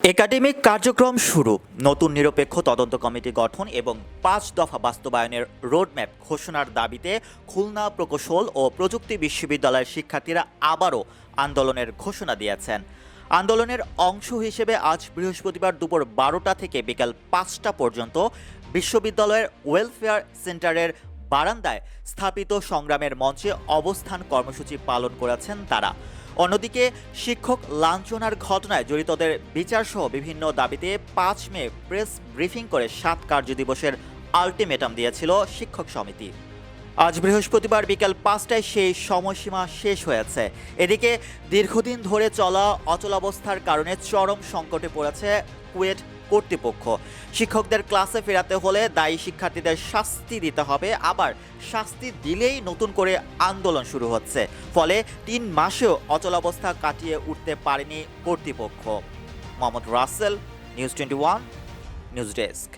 Academic কার্যক্রম শুরু। নতুন নিরপেক্ষ তদন্ত কমিটি গঠন এবং পাঁচ দফা বাস্তবায়নের রোডম্যাপ ঘোষণার দাবিতে খুলনা প্রকৌশল ও প্রযুক্তি বিশ্ববিদ্যালয়ের শিক্ষার্থীরা আবারও আন্দোলনের ঘোষণা দিয়েছেন। আন্দোলনের অংশ হিসেবে আজ বৃহস্পতিবার দুপুর বারোটা থেকে বিকাল পাঁচটা পর্যন্ত বিশ্ববিদ্যালয়ের ওয়েলফেয়ার সেন্টারের বারান্দায় স্থাপিত সংগ্রামের মঞ্চে অবস্থান কর্মসূচি পালন করেছেন তারা। অন্যদিকে, শিক্ষক লাঞ্ছনার ঘটনায় জড়িতদের বিচারসহ বিভিন্ন দাবিতে পাঁচ মে প্রেস ব্রিফিং করে সাত কার্যদিবসের আলটিমেটাম দিয়েছিল শিক্ষক সমিতি। আজ বৃহস্পতিবার বিকেল পাঁচটায় সেই সময়সীমা শেষ হয়েছে। এদিকে, দীর্ঘদিন ধরে চলা অচলাবস্থার কারণে চরম সংকটে পড়েছে কুয়েট কর্তৃপক্ষ। শিক্ষকদের ক্লাসে ফেরাতে হলে দায়ী শিক্ষার্থীদের শাস্তি দিতে হবে, আবার শাস্তি দিলেই নতুন করে আন্দোলন শুরু হচ্ছে। ফলে তিন মাসেও অচলাবস্থা কাটিয়ে উঠতে পারেনি কর্তৃপক্ষ। Mohammad Rasel, news twenty one, news desk.